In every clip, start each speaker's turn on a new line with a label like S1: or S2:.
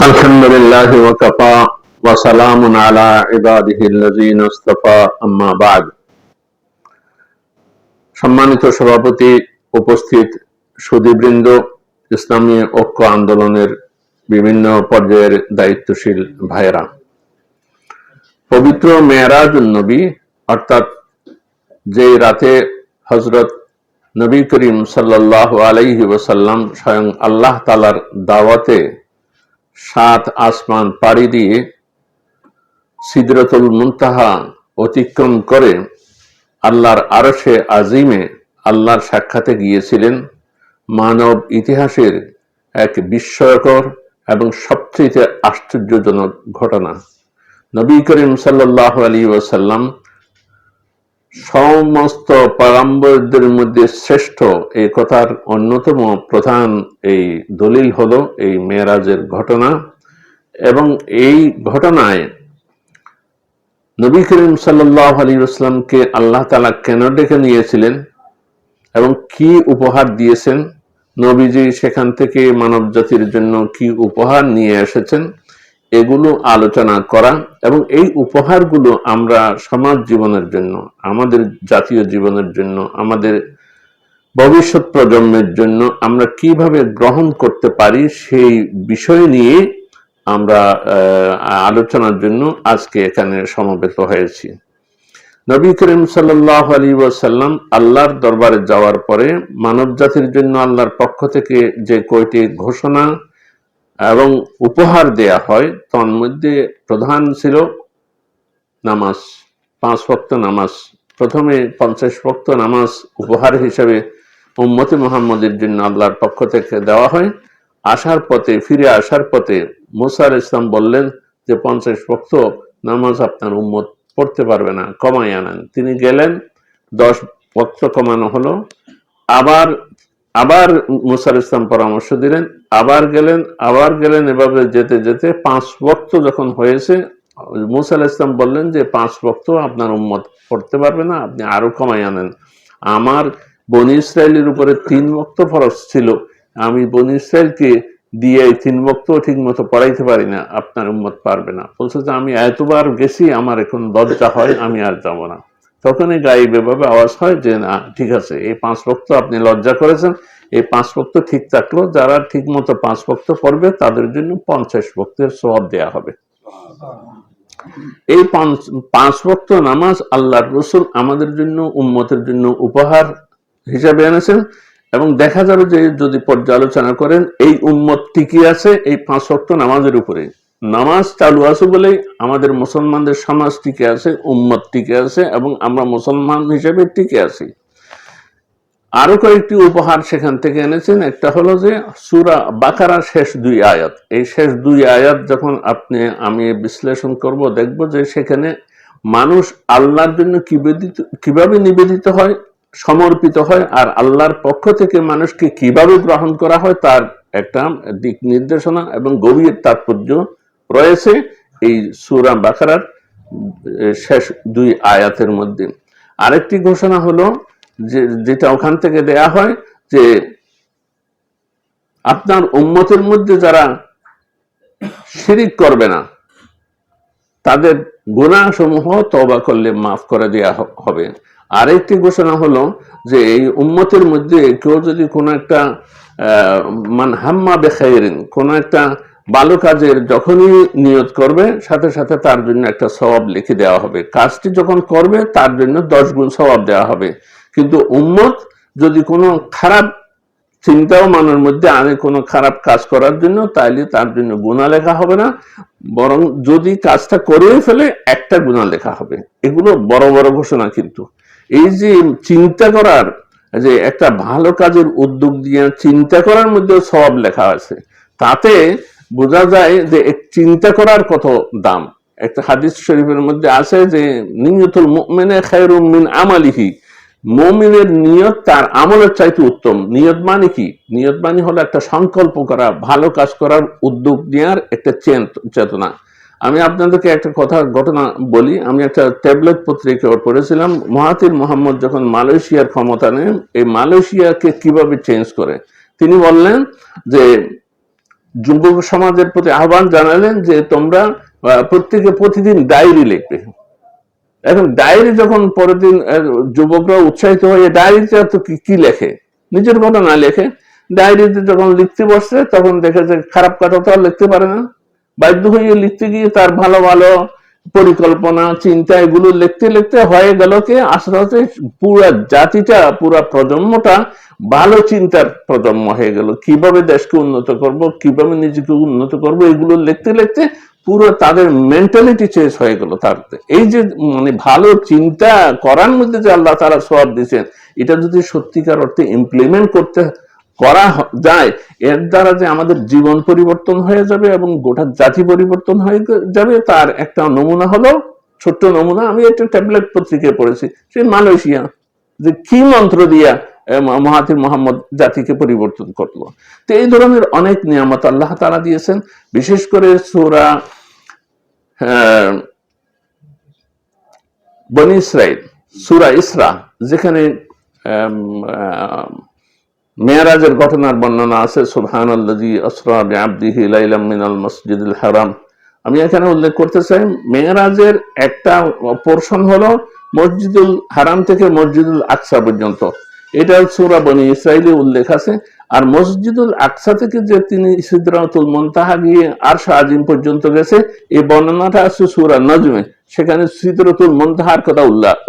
S1: الحمد لله وكفى وسلام على عباده الذين اصطفى أما بعد সম্মানিত সভাপতি উপস্থিত সুদীবৃন্দ ইসলামী ঐক্য আন্দোলনের বিভিন্ন পর্যায়ের দায়িত্বশীল ভাইয়েরা পবিত্র মেয়েরাজ নবী অর্থাৎ যে রাতে হজরত নবী করিম সাল্লাহ আলাইহি ওসাল্লাম স্বয়ং আল্লাহ তালার দাওয়াতে সাত আসমান পাড়ি দিয়ে সিদরতুল মুনতাহা অতিক্রম করে আল্লাহর আরশে আজিমে আল্লাহর সাক্ষাতে গিয়েছিলেন। মানব ইতিহাসের এক বিস্ময়কর এবং সবচেয়ে আশ্চর্যজনক ঘটনা। নবী করিম সাল্লাহ আলী ওসাল্লাম সমস্ত পয়গম্বরদের মধ্যে শ্রেষ্ঠ। এই কথার অন্যতম প্রধান এই দলিল হলো এই মেয়েরাজের ঘটনা। এবং এই ঘটনায় নবী করিম সাল্লাহ আলী ইসলামকে আল্লাহ তালা কেন ডেকে নিয়েছিলেন এবং কি উপহার দিয়েছেন? নবীজি সেখান থেকে মানব জাতির জন্য কি উপহার নিয়ে এসেছেন? এগুলো আলোচনা করা এবং এই উপহারগুলো আমরা সমাজ জীবনের জন্য, আমাদের জাতীয় জীবনের জন্য, আমাদের ভবিষ্যৎ প্রজন্মের জন্য আমরা কীভাবে গ্রহণ করতে পারি সেই বিষয় নিয়ে আমরা আলোচনার জন্য আজকে এখানে সমবেত হয়েছি। নবী করিম সাল্লাহ আলী ওয়াসাল্লাম আল্লাহর দরবারে যাওয়ার পরে মানব জাতির জন্য আল্লাহর পক্ষ থেকে যে কয়টি ঘোষণা এবং উপহার দেয়া হয়, তন্মধ্যে প্রধান ছিল নামাজ, পাঁচ ভক্ত নামাজ। প্রথমে পঞ্চাশ ভক্ত নামাজ উপহার হিসেবে উম্মতি মোহাম্মদের জন্য আল্লাহর পক্ষ থেকে দেওয়া হয়। আসার পথে, ফিরে আসার পথে মুসার ইসলাম বললেন যে, পঞ্চাশ ভক্ত নামাজ আপনার উম্মত পড়তে পারবে না কমাই আনেন তিনি গেলেন, দশ ভক্ত কমানো হলো। আবার আবার মুসার ইসলাম পরামর্শ দিলেন, আবার গেলেন আবার গেলেন, এভাবে যেতে যেতে পাঁচ বক্ত যখন হয়েছে, মুসা ইসলাম বললেন যে পাঁচ বক্ত আপনার উম্মত পড়তে পারবে না, আপনি আরও কমাই আনেন। আমার বনি ইসরায়েলের উপরে তিন বক্ত ফরজ ছিল, আমি বনি ইসরায়েলকে দিয়ে এই তিন বক্ত ঠিক মতো পড়াইতে পারি না, আপনার উম্মত পারবে না। বলছে যে আমি এতবার গেছি, আমার এখন লজ্জা হয়, আমি আর যাব না। তখনই গাইব এভাবে আওয়াজ হয় যে, না, ঠিক আছে, এই পাঁচ ভক্ত আপনি লজ্জা করেছেন। এই পাঁচ ভক্ত ঠিক থাকল। যারা ঠিক মতো পাঁচ ভক্ত পড়বে তাদের জন্য পঞ্চাশ ভক্তের সব দেয়া হবে। এই পাঁচ- ভক্ত নামাজ আল্লাহর রসুল আমাদের জন্য, উম্মতের জন্য উপহার হিসাবে এনেছেন এবং দেখা যাবে যে, যদি পর্যালোচনা করেন, এই উম্মত টিকে আছে, এই পাঁচ ভক্ত নামাজের উপরে নামাজ চালু আছে বলেই আমাদের মুসলমানদের সমাজ টিকে আছে, উম্মত টিকে আছে এবং আমরা মুসলমান হিসেবে টিকে আছি। আরও কয়েকটি উপহার সেখান থেকে এনেছেন। একটা হলো যে সুরা বাকারা শেষ দুই আয়াত। এই শেষ দুই আয়াত যখন আপনি, আমি বিশ্লেষণ করব, দেখব যে সেখানে মানুষ আল্লাহর জন্য কীভাবে নিবেদিত হয়, সমর্পিত হয় আর আল্লাহর পক্ষ থেকে মানুষকে কীভাবে গ্রহণ করা হয় তার একটা দিক নির্দেশনা এবং গভীর তাৎপর্য রয়েছে এই সুরা বাকারার শেষ দুই আয়াতের মধ্যে। আরেকটি ঘোষণা হলো যে যেটা ওখান থেকে দেয়া হয় যে আপনার উম্মতের মধ্যে যারা শিরিক করবে না তাদের গুনাহ সমূহ তবা করলে মাফ করে দেওয়া হবে। আরেকটি ঘোষণা হলো যে এই উম্মতের মধ্যে কেউ যদি কোনো একটা আহ, মান হাম্মা বেখাইরিন কোনো একটা ভালো কাজের যখনই নিয়ত করবে, সাথে সাথে তার জন্য একটা স্বভাব লিখে দেওয়া হবে। কাজটি যখন করবে, তার জন্য দশ গুণ স্বভাব দেওয়া হবে। কিন্তু উম্মত যদি কোনো খারাপ চিন্তাও মনের মধ্যে আনে কোনো খারাপ কাজ করার জন্য, তাইলে তার জন্য গুণা লেখা হবে না। বরং যদি কাজটা করেই ফেলে, একটা গুণা লেখা হবে। এগুলো বড় বড় ঘোষণা কিন্তু। এই যে চিন্তা করার, যে একটা ভালো কাজের উদ্যোগ দিয়ে চিন্তা করার মধ্যে সব লেখা আছে। তাতে বোঝা যায় যে চিন্তা করার কত দাম। একটা হাদিস শরীফের মধ্যে আছে যে আমালিহি। মমিনের নিয়ত তার আমলের চাইতে উত্তম। নিয়ত মানে কি? নিয়ত মানে হলো একটা সংকল্প করা, ভালো কাজ করার উদ্যোগ নেওয়ার একটা চেতনা। আমি আপনাদেরকে একটা কথা, ঘটনা বলি। আমি একটা ট্যাবলেট পত্রিকা পড়েছিলাম। মহাতির মোহাম্মদ যখন মালয়েশিয়ার ক্ষমতা নেন, এই মালয়েশিয়াকে কীভাবে চেঞ্জ করে? তিনি বললেন যে যুবক সমাজের প্রতি আহ্বান জানালেন যে তোমরা প্রত্যেকে প্রতিদিন ডায়েরি লিখবে। এখন ডায়েরি যখন পরের দিন যুবকরা উৎসাহিত হয়ে ডায়েরিটা তো কি লেখে? নিজের কথা না লেখে। ডায়েরিতে যখন লিখতে বসছে, তখন দেখে যে খারাপ কথা তো আর লিখতে পারে না। বাধ্য হয়ে লিখতে গিয়ে তার ভালো ভালো পরিকল্পনা, চিন্তা, এগুলো লিখতে লিখতে হয়ে গেল কি, আস্তে আস্তে পুরা জাতিটা, পুরা প্রজন্মটা ভালো চিন্তার প্রজন্ম হয়ে গেল। কীভাবে দেশকে উন্নত করব, কীভাবে নিজেকে উন্নত করব, এগুলো লিখতে লিখতে পুরো তাদের মেন্টালিটি চেঞ্জ হয়ে গেল তার এই যে মানে ভালো চিন্তা করার মধ্যে যে আল্লাহ তারা সব দিচ্ছেন এটা যদি সত্যিকার অর্থে ইমপ্লিমেন্ট করতে করা যায়, এর দ্বারা যে আমাদের জীবন পরিবর্তন হয়ে যাবে এবং গোটা জাতি পরিবর্তন হয়ে যাবে, তার একটা নমুনা হলো, ছোট্ট নমুনা, আমি একটা ট্যাবলেট পত্রিকায় পড়েছি সেই মালয়েশিয়া, যে কি মন্ত্র দিয়া মহাতির মোহাম্মদ জাতিকে পরিবর্তন করল। তো এই ধরনের অনেক নিয়ামত আল্লাহ তারা দিয়েছেন, বিশেষ করে সুরা বনি ইসরাইল সুরা ইসরা, যেখানে মেয়ারাজের ঘটনার বর্ণনা আছে সুবহান আল্লাজি মসজিদুল হারাম। আমি এখানে উল্লেখ করতে চাই, মেয়ারাজের একটা পোর্শন হলো মসজিদুল হারাম থেকে মসজিদুল আকসা পর্যন্ত। এটা সূরা বনি ইসরাইলে উল্লেখ আছে। আর মসজিদুল আকসা থেকে যে তিনি সিদরাতুল মুনতাহা গিয়ে আরশা আজিম পর্যন্ত গেছে এই বর্ণনাটা আছে সূরা নজমে। সেখানে সিদরাতুল মুনতাহার কথা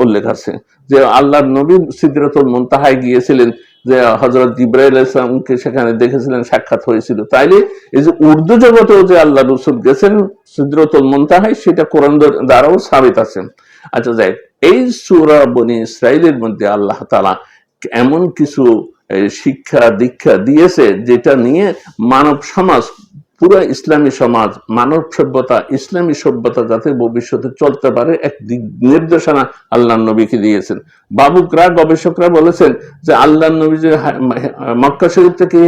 S1: উল্লেখ আছে। যে আল্লাহ নবী সিদরাতুল মুনতাহায় গিয়েছিলেন যে হজরত ইব্রাহিম ইসলামকে সেখানে দেখেছিলেন, সাক্ষাৎ হয়েছিল। তাইলে এই যে উর্দু জগতেও যে আল্লাহ রসুল গেছেন, সিদ্রতুল মন্তাহাই, সেটা কোরআন দ্বারাও সাবিত আছেন আচ্ছা যাই এই সুরা বনি ইসরায়েলের মধ্যে আল্লাহ তালা এমন কিছু শিক্ষা দীক্ষা দিয়েছে, যেটা নিয়ে মানব সমাজ পুরো ইসলামী সমাজ, মানব সভ্যতা, ইসলামী সভ্যতা যাতে ভবিষ্যতে চলতে পারে, এক নির্দেশনা আল্লাহ নবীকে দিয়েছেন। বাবুকরা, গবেষকরা বলেছেন যে আল্লাহ নবী যে মক্কা শরীফ থেকে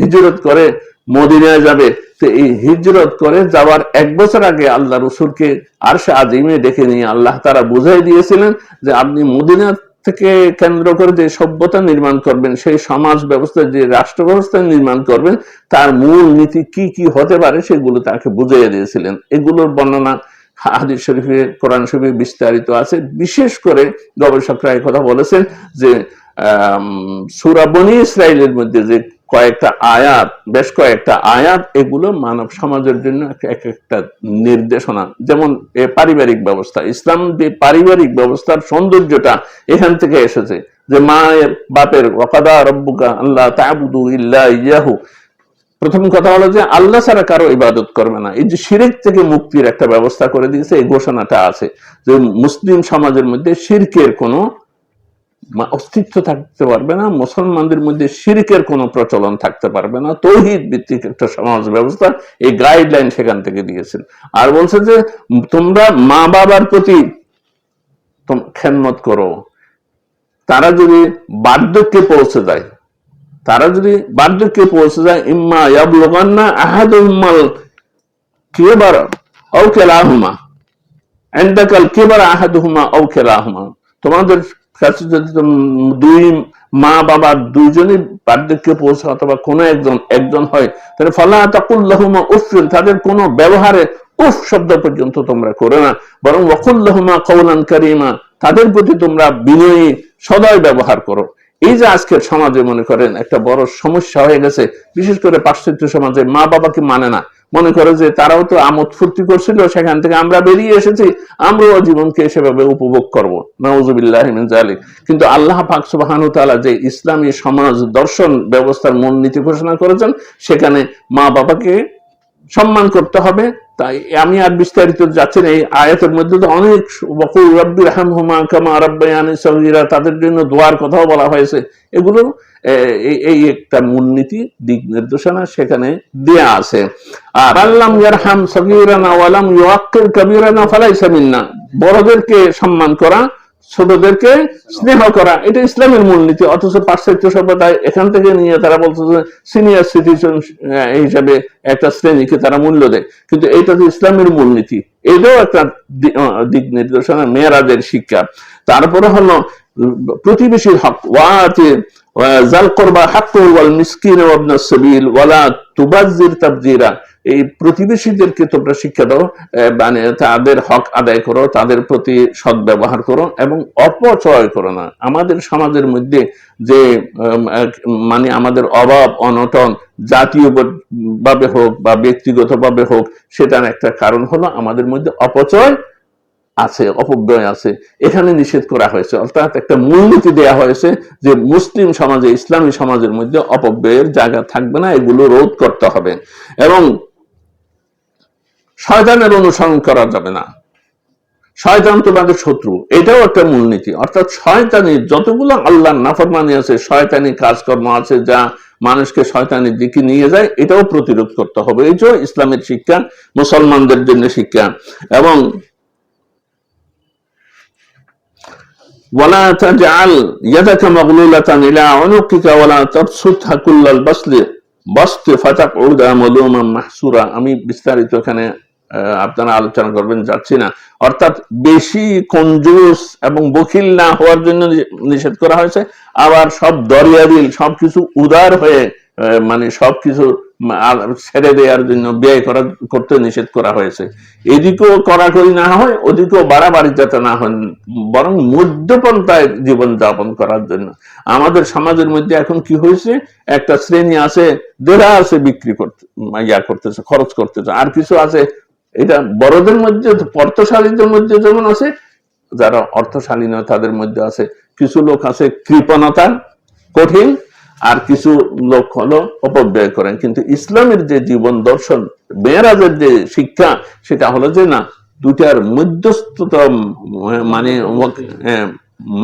S1: হিজরত করে মদিনায় যাবে, তো এই হিজরত করে যাওয়ার এক বছর আগে আল্লাহ রসুলকে আর সে আজিমে ডেকে নিয়ে আল্লাহ তারা বুঝাই দিয়েছিলেন যে আপনি মদিনা থেকে কেন্দ্র করে যে সভ্যতা নির্মাণ করবেন, সেই সমাজ ব্যবস্থা, যে রাষ্ট্র ব্যবস্থা নির্মাণ করবেন, তার মূল নীতি কি কি হতে পারে সেগুলো তাকে বুঝিয়ে দিয়েছিলেন। এগুলোর বর্ণনা হাদিস শরীফে, কোরআন শরীফে বিস্তারিত আছে। বিশেষ করে গবেষকরা কথা বলেছেন যে আহ বনি ইসরায়েলের মধ্যে যে কয়েকটা আয়াত, বেশ কয়েকটা আয়াত এগুলো মানব সমাজের জন্য এক- এক, একটা নির্দেশনা। যেমন এ পারিবারিক ব্যবস্থা, ইসলাম যে পারিবারিক ব্যবস্থার সৌন্দর্যটা এখান থেকে এসেছে যে মায়ের, বাপের, ওয়াকাদা রব্বুকা আল্লাহ তাবুদু ইল্লা ইয়াহু। প্রথম কথা হলো যে আল্লাহ ছাড়া কারও ইবাদত করবে না। এই যে শিরিক থেকে মুক্তির একটা ব্যবস্থা করে দিয়েছে, এই ঘোষণাটা আছে যে মুসলিম সমাজের মধ্যে শিরকের কোনো অস্তিত্ব থাকতে পারবে না, মুসলমানদের মধ্যে শিরকের কোনো প্রচলন থাকতে পারবে না। তৌহিদ ভিত্তিক একটা সমাজ ব্যবস্থা এই গাইডলাইন সেখান থেকে দিয়েছেন। আর বলছে যে, তোমরা মা বাবার প্রতি খেদমত করো। তারা যদি বার্ধক্যে পৌঁছে যায়, তারা যদি বার্ধক্যে পৌঁছে যায়, ইম্মা ইয়াবলুগান্না আহাদুহুমাল কিবার আও কিলাহুমা। ইনদাকাল কিবার আহাদুহুমা আও কিলাহুমা। তোমাদের কাছে যদি দুই মা বাবা দুইজনই বার্ধক্যে পৌঁছে অথবা কোনো একজন একজন হয়, তাহলে ফলা তাকুল্লাহুমা উফিন তাদের কোনো ব্যবহারে উফ শব্দ পর্যন্ত তোমরা করো না। বরং ওয়াকুল্লাহুমা কৌলান কারিমা, তাদের প্রতি তোমরা বিনয়ী, সদয় ব্যবহার করো। এই যে আজকের সমাজে মনে করেন একটা বড় সমস্যা হয়ে গেছে, বিশেষ করে পাশ্চাত্য সমাজে মা বাবাকে মানে না। মনে করে যে তারাও তো আমোদ ফুর্তি করছিল, সেখান থেকে আমরা বেরিয়ে এসেছি, আমরাও জীবনকে সেভাবে উপভোগ করব। মিন কিন্তু আল্লাহ পাক তাআলা যে ইসলামী সমাজ দর্শন ব্যবস্থার মূলনীতি ঘোষণা করেছেন, সেখানে মা বাবাকে সম্মান করতে হবে। তাই আমি আর বিস্তারিত যাচ্ছি এই আয়াতের মধ্যে তো অনেক বকুল রব্বির হামহুমা কামা রাব্বায়ানি সগীরা, তাদের জন্য দোয়ার কথাও বলা হয়েছে। এগুলো এই- একটা মূলনীতি, দিক নির্দেশনা সেখানে দেয়া আছে। আর আল্লাম ইয়ারহাম সগীরানা ওয়ালাম ইউআক্কির কবীরানা ফালাইসা মিন্না। বড়দেরকে সম্মান করা ছোটদেরকে স্নেহ করা। এটা ইসলামের মূলনীতি অথচ পাশ্চাত্য সভ্যতায় এখান থেকে নিয়ে তারা বলছে যে সিনিয়র সিটিজেন হিসাবে একটা শ্রেণীকে তারা মূল্য দেয়। কিন্তু এটা তো ইসলামের মূলনীতি। এটাও একটা দিক নির্দেশনা মেয়েরাদের শিক্ষা। তারপরে হলো প্রতিবেশীর হক ওয়াতে জাল করবা হাক্কু ওয়াল মিসকিন ওয়াবনা সাবিল ওয়ালা তুবাজ্জির তাবজিরা। এই প্রতিবেশীদেরকে তোমরা শিক্ষা দাও মানে তাদের হক আদায় করো, তাদের প্রতি সদ্ব্যবহার করো এবং অপচয় করো না। আমাদের সমাজের মধ্যে যে মানে আমাদের অভাব, অনটন জাতীয় ভাবে হোক বা ব্যক্তিগতভাবে হোক, সেটার একটা কারণ হলো আমাদের মধ্যে অপচয় আছে, অপব্যয় আছে। এখানে নিষেধ করা হয়েছে, অর্থাৎ একটা মূলনীতি দেয়া হয়েছে যে মুসলিম সমাজে, ইসলামী সমাজের মধ্যে অপব্যয়ের জায়গা থাকবে না, এগুলো রোধ করতে হবে। এবং শয়তানের অনুসরণ করা যাবে না শয়তান তোমাদের শত্রু এটাও একটা মূলনীতি অর্থাৎ শয়তানি যতগুলো আল্লাহর নাফরমানি আছে শয়তানি কাজকর্ম আছে যা মানুষকে শয়তানির দিকে নিয়ে যায় এটাও প্রতিরোধ করতে হবে এই যে ইসলামের শিক্ষা মুসলমানদের জন্য শিক্ষা এবং ولا تجعل يدك مغلولة إلى عنقك ولا تبسطها كل البسط بسط فتقعد ملوما محسورا আমি বিস্তারিত এখানে আহ, আপনারা আলোচনা করবেন, যাচ্ছি না। অর্থাৎ বেশি কঞ্জুস এবং বখিল না হওয়ার জন্য নিষেধ করা হয়েছে। আবার সব দরিয়াদিল সবকিছু উদার হয়ে মানে সবকিছু ছেড়ে দেওয়ার জন্য, ব্যয় করা, করতে নিষেধ করা হয়েছে। এদিকেও কড়াকড়ি না হয়, ওদিকেও বাড়াবাড়ি যাতে না হয়, বরং মধ্যপন্থায় জীবন যাপন করার জন্য। আমাদের সমাজের মধ্যে এখন কি হয়েছে? একটা শ্রেণি আছে দেড়া আছে বিক্রি করতে, ইয়া করতেছে, খরচ করতেছে। আর কিছু আছে এটা বড়দের মধ্যে অর্থশালীদের মধ্যে যেমন আছে, যারা অর্থশালী নয়, তাদের মধ্যে আছে। কিছু লোক আছে কৃপণতা কঠিন, আর কিছু লোক হলো অপব্যয় করেন। কিন্তু ইসলামের যে জীবন দর্শন, মেয়েরাজের যে শিক্ষা, সেটা হলো যে না দুটার মধ্যস্থতা মানে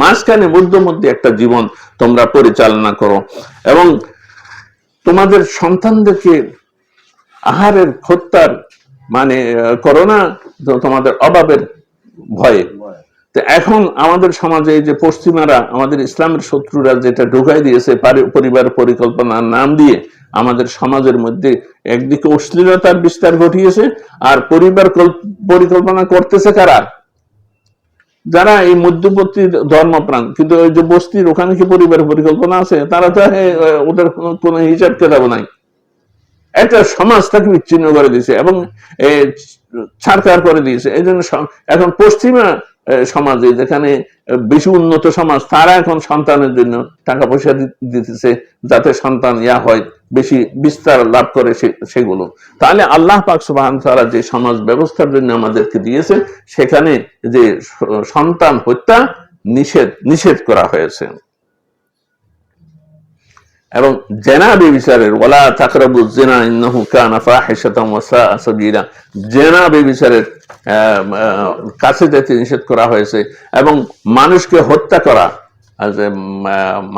S1: মাঝখানে মধ্য মধ্যে একটা জীবন তোমরা পরিচালনা করো। এবং তোমাদের সন্তানদেরকে আহারের হত্যার মানে করোনা তোমাদের অভাবের ভয়ে। তো এখন আমাদের সমাজে যে পশ্চিমারা, আমাদের ইসলামের শত্রুরা যেটা ঢুকাই দিয়েছে পরিবার পরিকল্পনার নাম দিয়ে আমাদের সমাজের মধ্যে একদিকে অশ্লীলতার বিস্তার ঘটিয়েছে, আর পরিবার পরিকল্পনা করতেছে কারা? যারা এই মধ্যবর্তী ধর্মপ্রাণ, কিন্তু ওই যে বস্তির ওখানে কি পরিবার পরিকল্পনা আছে? তারা তো ওদের কোনো- কোনো হিসাব কেতাব নাই। একটা সমাজটাকে বিচ্ছিন্ন করে দিয়েছে এবং ছাড়কার করে দিয়েছে। এই জন্য এখন পশ্চিমা সমাজে যেখানে বেশি উন্নত সমাজ, তারা এখন সন্তানের জন্য টাকা পয়সা দিতেছে যাতে সন্তান ইয়া হয়, বেশি বিস্তার লাভ করে সেগুলো। তাহলে আল্লাহ পাক সুবাহান তারা যে সমাজ ব্যবস্থার জন্য আমাদেরকে দিয়েছে, সেখানে যে সন্তান হত্যা নিষেধ নিষেধ করা হয়েছে। এবং জেনা বেবিচারের ওলা তাকরাবু জেনা ইন্নাহু জেনা বেবিচারের কাছে যেতে নিষেধ করা হয়েছে এবং মানুষকে হত্যা করা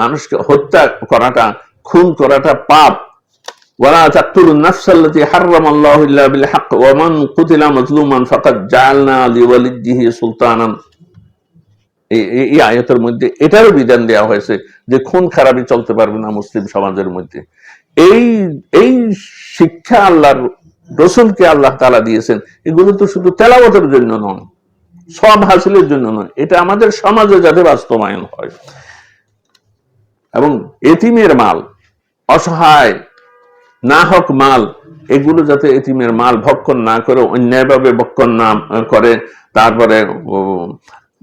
S1: মানুষকে হত্যা করাটা, খুন করাটা পাপ। ওলা চাকুর নাফস আল্লাতী বিল কুতিলা মাজলুমান ফাকাদ জাআলনা লিওয়ালিয়্যিহি সুলতানান। এই আয়াতের মধ্যে এটারও বিধান দেওয়া হয়েছে যে খুন খারাপি চলতে পারবে না মুসলিম সমাজের মধ্যে। এই এই শিক্ষা আল্লাহর, রসুলকে আল্লাহ তালা দিয়েছেন, এগুলো তো শুধু তেলাবতের জন্য নয় সব হাসিলের জন্য নয়, এটা আমাদের সমাজে যাতে বাস্তবায়ন হয়। এবং এতিমের মাল, অসহায় না হোক মাল, এগুলো যাতে এতিমের মাল ভক্ষণ না করে, অন্যায়ভাবে ভক্ষণ না করে, তারপরে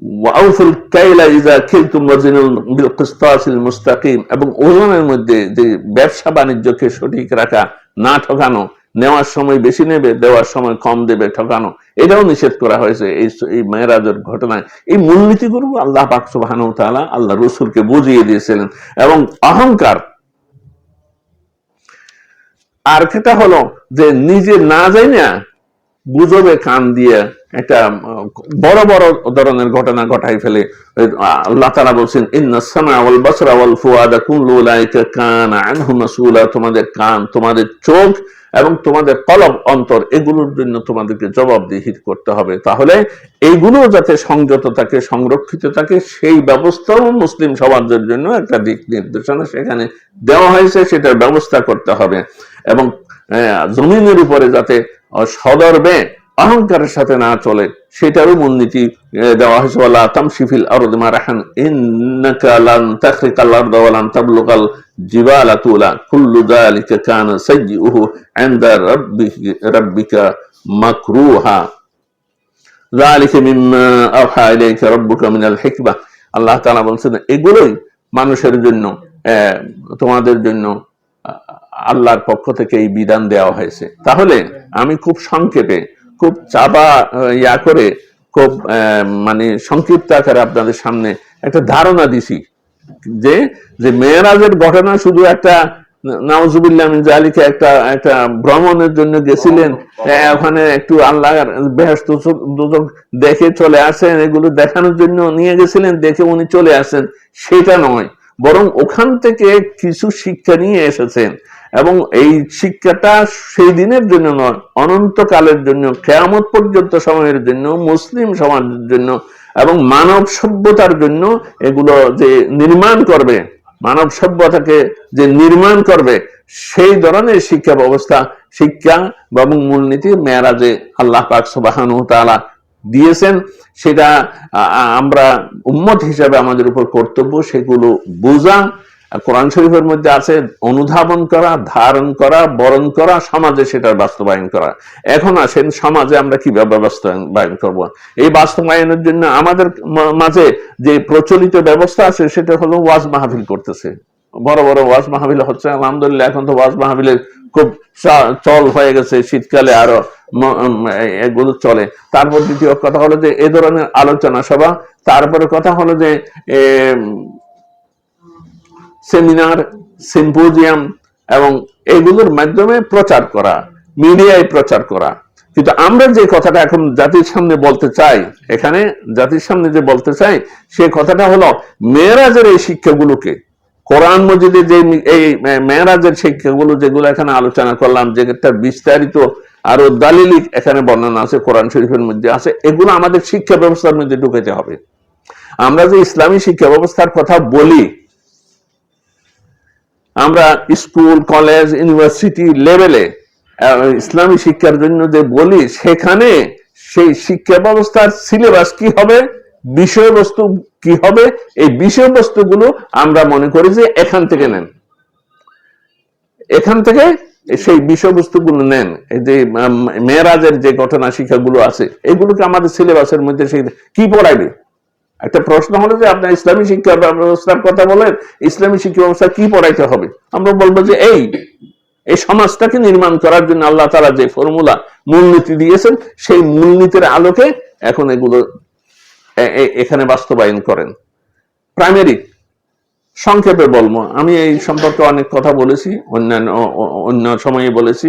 S1: ওয়াউফুল কাইলা ইজা খিলতুম মুস্তাকিম এবং ওজনের মধ্যে যে ব্যবসা বাণিজ্যকে সঠিক রাখা, না ঠকানো, নেওয়ার সময় বেশি নেবে, দেওয়ার সময় কম দেবে, ঠকানো, এটাও নিষেধ করা হয়েছে এই এই মেয়েরাজের ঘটনায়। এই মূলনীতিগুলো আল্লাহ পাক সুবহানাহু ওয়া তাআলা আল্লাহ রসুলকে বুঝিয়ে দিয়েছিলেন। এবং অহংকার, আর সেটা হলো যে নিজে না যাই না গুজবে কান দিয়ে একটা বড় বড় ধরনের ঘটনা ঘটাই ফেলে। আল্লাহ বলছেন তোমাদের কান, তোমাদের চোখ এবং তোমাদের কলব, অন্তর, এগুলোর জন্য তোমাদেরকে জবাবদিহি করতে হবে। তাহলে এইগুলো যাতে সংযত থাকে, সংরক্ষিত থাকে, সেই ব্যবস্থাও মুসলিম সমাজের জন্য একটা দিক নির্দেশনা। সেখানে দেওয়া হয়েছে, সেটার ব্যবস্থা করতে হবে। এবং জমিনের উপরে যাতে সদর্বে অহংকারের সাথে না চলে, সেটারও মূলনীতি দেওয়া হয়েছে, ওয়ালা তামশিফিল হিকমা। আল্লাহ বলছেন, এগুলোই মানুষের জন্য তোমাদের জন্য আল্লাহর পক্ষ থেকে এই বিধান দেওয়া হয়েছে। তাহলে আমি খুব সংক্ষেপে খুব চাপা ইয়া করে, খুব মানে সংক্ষিপ্ত আকারে আপনাদের সামনে একটা ধারণা দিছি যে যে মেয়েরাজের ঘটনা শুধু একটা জালিকা একটা একটা ভ্রমণের জন্য গেছিলেন ওখানে একটু আল্লাহ দুদক দেখে চলে আসেন, এগুলো দেখানোর জন্য নিয়ে গেছিলেন, দেখে উনি চলে আসেন, সেটা নয়, বরং ওখান থেকে কিছু শিক্ষা নিয়ে এসেছেন। এবং এই শিক্ষাটা সেই দিনের জন্য নয়, অনন্তকালের জন্য, কেয়ামত পর্যন্ত সময়ের জন্য, মুসলিম সমাজের জন্য এবং মানব সভ্যতার জন্য এগুলো যে নির্মাণ করবে, মানব সভ্যতাকে যে নির্মাণ করবে, সেই ধরনের শিক্ষা ব্যবস্থা, শিক্ষা এবং মূলনীতি মেয়ারাজে আল্লাহ পাক সুবাহানু দিয়েছেন। সেটা আমরা উম্মত হিসাবে আমাদের উপর কর্তব্য, সেগুলো বোঝা কোরআন শরীফের মধ্যে আছে অনুধাবন করা, ধারণ করা, বরণ করা, সমাজে সেটার বাস্তবায়ন করা। এখন আসেন সমাজে আমরা কীভাবে বাস্তবায়ন করব? এই বাস্তবায়নের জন্য আমাদের মাঝে যে প্রচলিত ব্যবস্থা আছে সেটা হলো ওয়াজ মাহফিল করতেছে। বড় বড় ওয়াজ মাহফিল হচ্ছে, আলহামদুলিল্লাহ এখন তো ওয়াজ মাহফিলের খুব চল হয়ে গেছে, শীতকালে আরও এগুলো চলে। তারপর দ্বিতীয় কথা হলো যে এ ধরনের আলোচনা সভা, তারপরে কথা হলো যে সেমিনার সিম্পোজিয়াম এবং এগুলোর মাধ্যমে প্রচার করা, মিডিয়ায় প্রচার করা। কিন্তু আমরা যে কথাটা এখন জাতির সামনে বলতে চাই, এখানে জাতির সামনে যে বলতে চাই, সে কথাটা হলো মেয়েরাজের এই শিক্ষাগুলোকে। কোরআন মজিদে যে এই মেয়েরাজের শিক্ষাগুলো যেগুলো এখানে আলোচনা করলাম যেটা বিস্তারিত আরও দালিলি এখানে বর্ণনা আছে, কোরআন শরীফের মধ্যে আছে, এগুলো আমাদের শিক্ষা ব্যবস্থার মধ্যে ঢুকাতে হবে। আমরা যে ইসলামী শিক্ষা ব্যবস্থার কথা বলি আমরা স্কুল, কলেজ, ইউনিভার্সিটি লেভেলে ইসলামী শিক্ষার জন্য যে বলি, সেখানে সেই শিক্ষা ব্যবস্থার সিলেবাস কি হবে, বিষয়বস্তু কি হবে, এই বিষয়বস্তুগুলো আমরা মনে করি যে এখান থেকে নেন। এখান থেকে সেই বিষয়বস্তুগুলো নেন। এই যে মেয়েরাজের যে ঘটনা শিক্ষাগুলো আছে, এগুলোকে আমাদের সিলেবাসের মধ্যে সেই কি পড়াইবে? একটা প্রশ্ন হলো যে আপনার ইসলামী শিক্ষা ব্যবস্থার কথা বলেন, ইসলামী শিক্ষা ব্যবস্থা কি পড়াইতে হবে? আমরা বলব যে এই এই সমাজটাকে নির্মাণ করার জন্য আল্লাহ তারা যে ফর্মুলা, মূলনীতি দিয়েছেন, সেই মূলনীতির আলোকে এখন এগুলো এখানে বাস্তবায়ন করেন। প্রাইমারি সংক্ষেপে বলব, আমি এই সম্পর্কে অনেক কথা বলেছি, অন্যান্য অন্য সময়ে বলেছি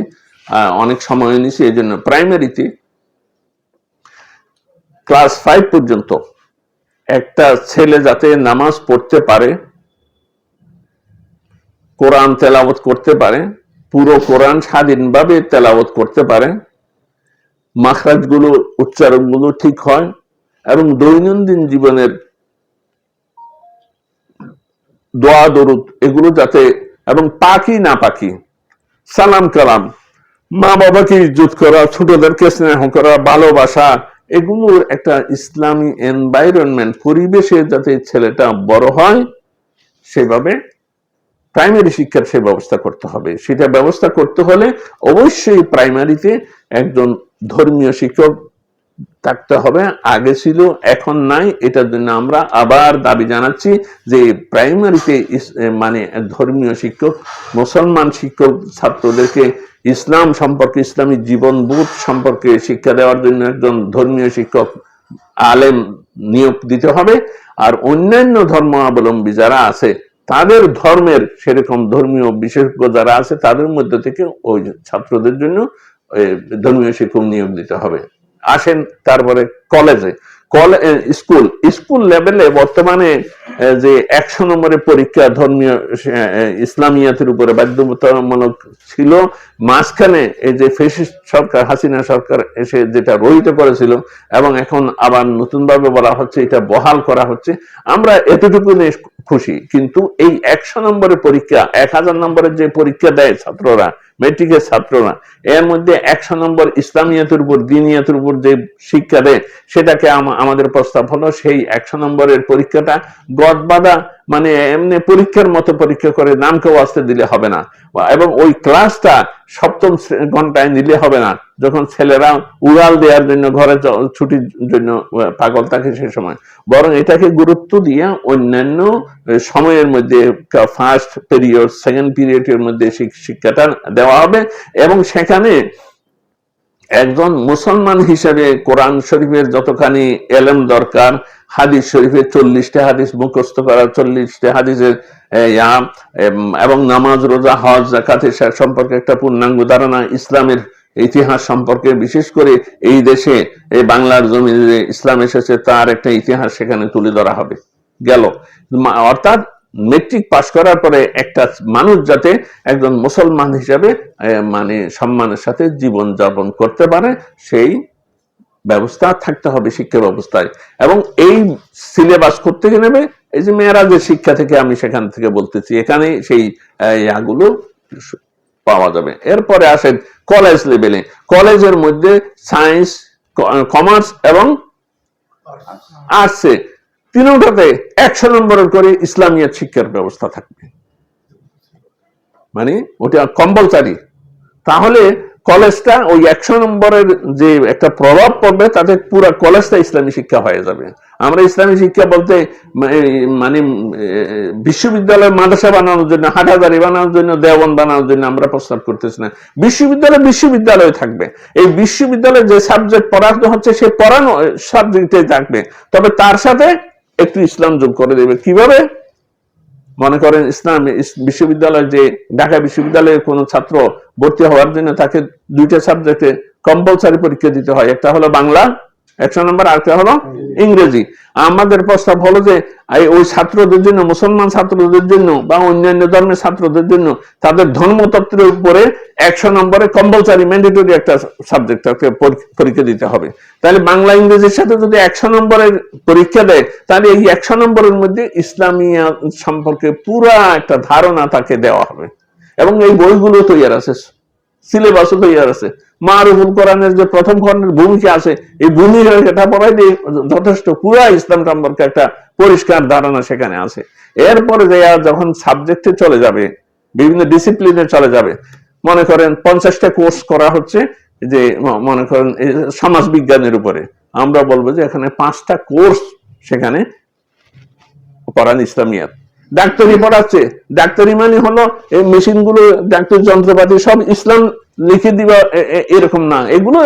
S1: অনেক সময় নিয়েছি এই জন্য প্রাইমারিতে ক্লাস ফাইভ পর্যন্ত একটা ছেলে যাতে নামাজ পড়তে পারে, কোরআন তেলাওয়াত করতে পারে, পুরো কোরআন স্বাধীনভাবে তেলাওয়াত করতে পারে, মাখরাজগুলো, উচ্চারণগুলো ঠিক হয় এবং দৈনন্দিন জীবনের দোয়া, দরুদ এগুলো যাতে এবং পাখি না পাখি, সালাম কালাম মা বাবাকে ইজ্জত করা, ছোটদেরকে স্নেহ করা, ভালোবাসা এগুলোর একটা ইসলামী এনভায়রনমেন্ট পরিবেশে যাতে ছেলেটা বড় হয়, সেভাবে প্রাইমারি শিক্ষার সে ব্যবস্থা করতে হবে। সেটা ব্যবস্থা করতে হলে অবশ্যই প্রাইমারিতে একজন ধর্মীয় শিক্ষক থাকতে হবে, আগে ছিল, এখন নাই, এটার জন্য আমরা আবার দাবি জানাচ্ছি যে প্রাইমারিতে মানে ধর্মীয় শিক্ষক, মুসলমান শিক্ষক ছাত্রদেরকে ইসলাম সম্পর্কে, ইসলামী জীবনবোধ সম্পর্কে শিক্ষা দেওয়ার জন্য একজন ধর্মীয় শিক্ষক আলেম নিয়োগ দিতে হবে। আর অন্যান্য ধর্মাবলম্বী যারা আছে, তাদের ধর্মের সেরকম ধর্মীয় বিশেষজ্ঞ যারা আছে, তাদের মধ্যে থেকে ওই ছাত্রদের জন্য ধর্মীয় শিক্ষক নিয়োগ দিতে হবে। আসেন তারপরে কলেজে স্কুল স্কুল লেভেলে বর্তমানে যে একশো নম্বরের পরীক্ষা ধর্মীয় ইসলামিয়াতের উপরে বাধ্যতামূলক ছিল, মাঝখানে এই যে ফেসিস্ট সরকার, হাসিনা সরকার এসে যেটা রহিত করেছিল এবং এখন আবার নতুন ভাবে বলা হচ্ছে, এটা বহাল করা হচ্ছে। আমরা এতটুকু নিয়ে খুশি। কিন্তু এই একশো নম্বরের পরীক্ষা, এক হাজার নম্বরের যে পরীক্ষা দেয় ছাত্ররা, মেট্রিকের ছাত্ররা, এর মধ্যে একশো নম্বর ইসলামিয়াতের উপর, দিনিয়াতের উপর যে শিক্ষা দেয়, সেটাকে আম- আমাদের প্রস্তাব হলো সেই একশো নম্বরের পরীক্ষাটা গদ বাঁধা মানে এমনি পরীক্ষার মতো পরীক্ষা করে নামকেও আসতে দিলে হবে না। এবং ওই ক্লাসটা সপ্তম ঘন্টায় নিলে হবে না। যখন ছেলেরা উড়াল দেওয়ার জন্য, ঘরে ছুটির জন্য পাগল থাকে সে সময়। বরং এটাকে গুরুত্ব দিয়ে অন্যান্য সময়ের মধ্যে ফার্স্ট পিরিয়ড সেকেন্ড পিরিয়ডের মধ্যে শিক্ষাটা দেওয়া হবে। এবং সেখানে একজন মুসলমান হিসেবে কোরআন শরীফের যতখানি এলেম দরকার হাদিস শরীফের চল্লিশটা হাদিস মুখস্থ করা, চল্লিশটা হাদিসের এবং নামাজ, রোজা, হজ জাকাতের সা- সম্পর্কে একটা পূর্ণাঙ্গ ধারণা ইসলামের ইতিহাস সম্পর্কে। বিশেষ করে এই দেশে এই বাংলার জমিনে ইসলাম এসেছে, তার একটা ইতিহাস সেখানে তুলে ধরা হবে। গেল। অর্থাৎ মেট্রিক পাশ করার পরে একটা মানুষ যাতে একজন মুসলমান হিসাবে মানে সম্মানের সাথে জীবন যাপন করতে পারে, সেই ব্যবস্থা থাকতে হবে শিক্ষা ব্যবস্থায়। এবং এই সিলেবাস করতে নেবে এই যে মেয়েরাজের শিক্ষা থেকে আমি সেখান থেকে বলতেছি, এখানে সেই ইয়াগুলো পাওয়া যাবে। এরপরে আসেন কলেজ লেভেলে কলেজের মধ্যে সায়েন্স কমার্স এবং আর্টসে তিনটাতে একশো নম্বরের করে ইসলামিয়াত শিক্ষার ব্যবস্থা থাকবে। মানে ওটা কম্পালসারি তাহলে কলেজটা ওই একশো নম্বরের যে একটা প্রভাব পড়বে, তাতে পুরো কলেজটা ইসলামী শিক্ষা হয়ে যাবে। আমরা ইসলামী শিক্ষা বলতে মানে বিশ্ববিদ্যালয় মাদ্রাসা বানানোর জন্য হাটাদারি বানানোর জন্য দেওয়ান বানানোর জন্য আমরা প্রস্তাব করতেছি না। বিশ্ববিদ্যালয় বিশ্ববিদ্যালয় থাকবে। এই বিশ্ববিদ্যালয়ে যে সাবজেক্ট পড়ানো হচ্ছে, সে পড়ানো সাবজেক্টে থাকবে। তবে তার সাথে একটু ইসলাম যোগ করে দেবে। কীভাবে? মনে করেন ইসলাম ইস- বিশ্ববিদ্যালয় যে ঢাকা বিশ্ববিদ্যালয়ের কোন ছাত্র ভর্তি হওয়ার জন্য তাকে দুইটা সাবজেক্টে কম্পালসারি পরীক্ষা দিতে হয়। একটা হলো বাংলা একশো নম্বর আর একটা হলো ইংরেজি। আমাদের প্রস্তাব হলো যে ওই ছাত্রদের জন্য, মুসলমান ছাত্রদের জন্য বা অন্যান্য ধর্মের ছাত্রদের জন্য তাদের ধর্মতত্ত্বের উপরে একশো নম্বরে কম্পালসারি ম্যান্ডেটরি একটা সাবজেক্ট পরীক্ষা দিতে হবে। তাহলে বাংলা, ইংরেজির সাথে যদি একশো নম্বরের পরীক্ষা দেয়, তাহলে এই একশো নম্বরের মধ্যে ইসলামিয়া সম্পর্কে পুরা একটা ধারণা তাকে দেওয়া হবে। এবং এই বইগুলো তৈরি আছে সিলেবাসও তৈরি আছে মারুফুল কোরআনের যে প্রথম খণ্ডের ভূমিকা আছে, এই ভূমিকা এটা পড়াই দিয়ে যথেষ্ট পুরা ইসলাম সম্পর্কে একটা পরিষ্কার ধারণা সেখানে আছে। এরপরে যে যখন সাবজেক্টে চলে যাবে, বিভিন্ন ডিসিপ্লিনে চলে যাবে, মনে করেন পঞ্চাশটা কোর্স করা হচ্ছে, যে মনে করেন সমাজ বিজ্ঞানের উপরে। আমরা বলব যে এখানে পাঁচটা কোর্স সেখানে পড়ান ইসলামিয়াত। ডাক্তারি পড়াচ্ছে। ডাক্তারি মানে হলো এই মেশিনগুলো ডাক্তার যন্ত্রপাতি সব ইসলাম লিখে দিবা এরকম না। এগুলো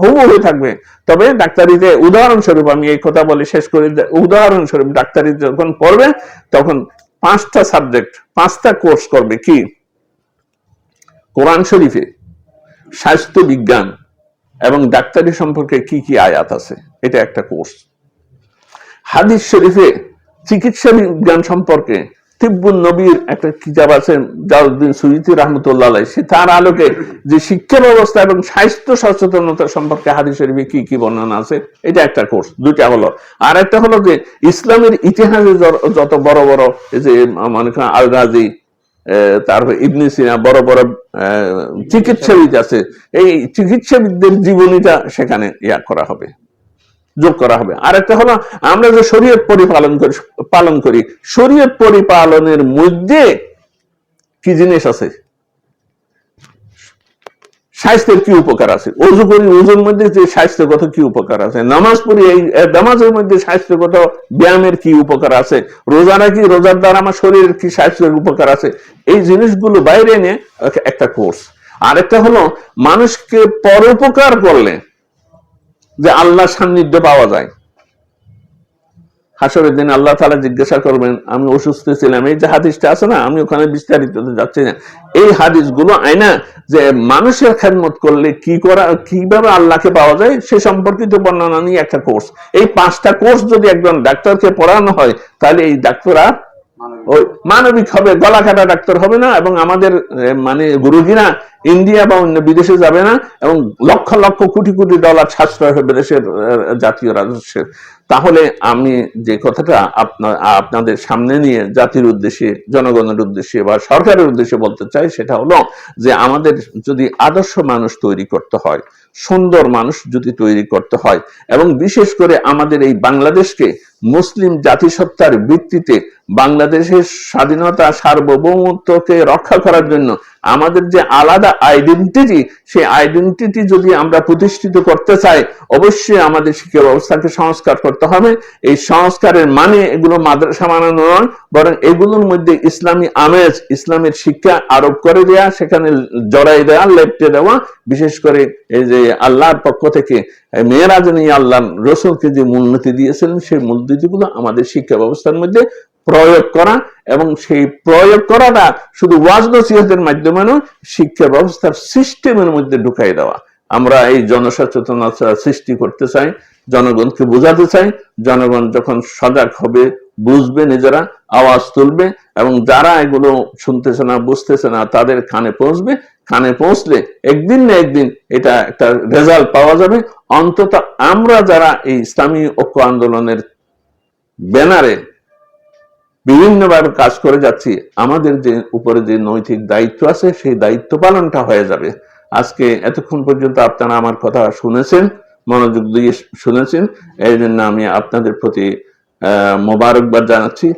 S1: হবু হয়ে থাকবে। তবে ডাক্তারিতে উদাহরণস্বরূপ আমি এই কথা বলে শেষ করে উদাহরণস্বরূপ ডাক্তারি যখন পড়বে, তখন পাঁচটা সাবজেক্ট, পাঁচটা কোর্স করবে কি? কোরআন শরীফে স্বাস্থ্য বিজ্ঞান এবং ডাক্তারি সম্পর্কে কি কি আয়াত আছে? এটা একটা কোর্স। হাদিস শরীফে চিকিৎসা বিজ্ঞান সম্পর্কে তিব্বুল নবীর একটা কিতাব আছে সুইতি রহমতুল্লাহ সে তার আলোকে যে শিক্ষা ব্যবস্থা এবং স্বাস্থ্য সচেতনতা সম্পর্কে হাদিস শরীফে কি কি বর্ণনা আছে, এটা একটা কোর্স, দুইটা হলো। আর একটা হলো যে ইসলামের ইতিহাসে যত বড় বড় যে, মনে করেন আল গাজী তারপর ইবনে সিনা, বড় বড় চিকিৎসাবিদ আছে, এই চিকিৎসাবিদদের জীবনীটা সেখানে ইয়া করা হবে। যোগ করা হবে। আর একটা হলো, আমরা যে শরীয়ত পরিপালন করি, পালন করি, শরীয়ত পরিপালনের মধ্যে কি জিনিস আছে? স্বাস্থ্যের কি উপকার আছে? অজু করি ওজুর মধ্যে যে স্বাস্থ্যগত কি উপকার আছে? নামাজ পড়ি, এই নামাজের মধ্যে স্বাস্থ্যগত ব্যায়ামের কি উপকার আছে? রোজা রাখি, রোজার দ্বারা আমার শরীরের কি স্বাস্থ্যের উপকার আছে? এই জিনিসগুলো বাইরে এনে, একটা কোর্স আর একটা হলো, মানুষকে পরোপকার করলে যে আল্লাহ সান্নিধ্য পাওয়া যায়। হাসরের দিন আল্লাহ তালা জিজ্ঞাসা করবেন আমি অসুস্থ ছিলাম এই যে হাদিসটা আছে না আমি ওখানে বিস্তারিত যাচ্ছি না। এই হাদিসগুলো আয়না যে মানুষের খেদমত করলে কি করা কীভাবে আল্লাহকে পাওয়া যায় সে সম্পর্কিত বর্ণনা নিয়ে একটা কোর্স। এই পাঁচটা কোর্স যদি একজন ডাক্তারকে পড়ানো হয় তাহলে এই ডাক্তার আর ওই মানবিক হবে গলা কাটা ডাক্তার হবে না এবং আমাদের মানে গুরুজিরা ইন্ডিয়া বা অন্য বিদেশে যাবে না, এবং লক্ষ লক্ষ কোটি কোটি ডলার সাশ্রয় হবে দেশের জাতীয় রাজস্বের। তাহলে আমি যে কথাটা আপনা- আপনাদের সামনে নিয়ে জাতির উদ্দেশ্যে, জনগণের উদ্দেশ্যে বা সরকারের উদ্দেশ্যে বলতে চাই, সেটা হলো যে আমাদের যদি আদর্শ মানুষ তৈরি করতে হয়, সুন্দর মানুষ যদি তৈরি করতে হয়, এবং বিশেষ করে আমাদের এই বাংলাদেশকে মুসলিম জাতিসত্তার ভিত্তিতে বাংলাদেশের স্বাধীনতা সার্বভৌমত্বকে রক্ষা করার জন্য আমাদের যে আলাদা আইডেন্টিটি সেই আইডেন্টিটি যদি আমরা প্রতিষ্ঠিত করতে চাই, অবশ্যই আমাদের শিক্ষা ব্যবস্থাকে সংস্কার করতে হবে। এই সংস্কারের মানে এগুলো মাদ্রাসা বানানো নয়, বরং এগুলোর মধ্যে ইসলামী আমেজ, ইসলামের শিক্ষা আরোপ করে দেয়া, সেখানে জড়াই দেওয়া লেপটে দেওয়া, বিশেষ করে এই যে আল্লাহর পক্ষ থেকে মেয়েরাজ নিয়ে আল্লাহ রসুলকে যে মূলনীতি দিয়েছিলেন, সেই মূলনীতিগুলো আমাদের শিক্ষা ব্যবস্থার মধ্যে প্রয়োগ করা এবং সেই প্রয়োগ করাটা শুধু ওয়াজ নসিহতের মাধ্যমে নয়, শিক্ষা ব্যবস্থার সিস্টেমের মধ্যে ঢুকাই দেওয়া। আমরা এই জনসচেতনতা সৃষ্টি করতে চাই, জনগণকে বোঝাতে চাই, জনগণ যখন সজাগ হবে, বুঝবে নিজেরা, আওয়াজ তুলবে এবং যারা এগুলো শুনতেছে না, বুঝতেছে না, তাদের কানে পৌঁছবে। কানে পৌঁছলে একদিন না একদিন এটা একটা রেজাল্ট পাওয়া যাবে। অন্তত আমরা যারা এই ইসলামী ঐক্য আন্দোলনের ব্যানারে বিভিন্নভাবে কাজ করে যাচ্ছি। আমাদের যে উপরে যে নৈতিক দায়িত্ব আছে, সেই দায়িত্ব পালনটা হয়ে যাবে। আজকে এতক্ষণ পর্যন্ত আপনারা আমার কথা শুনেছেন, মনোযোগ দিয়ে শুনেছেন। এই জন্য আমি আপনাদের প্রতি মোবারকবাদ জানাচ্ছি।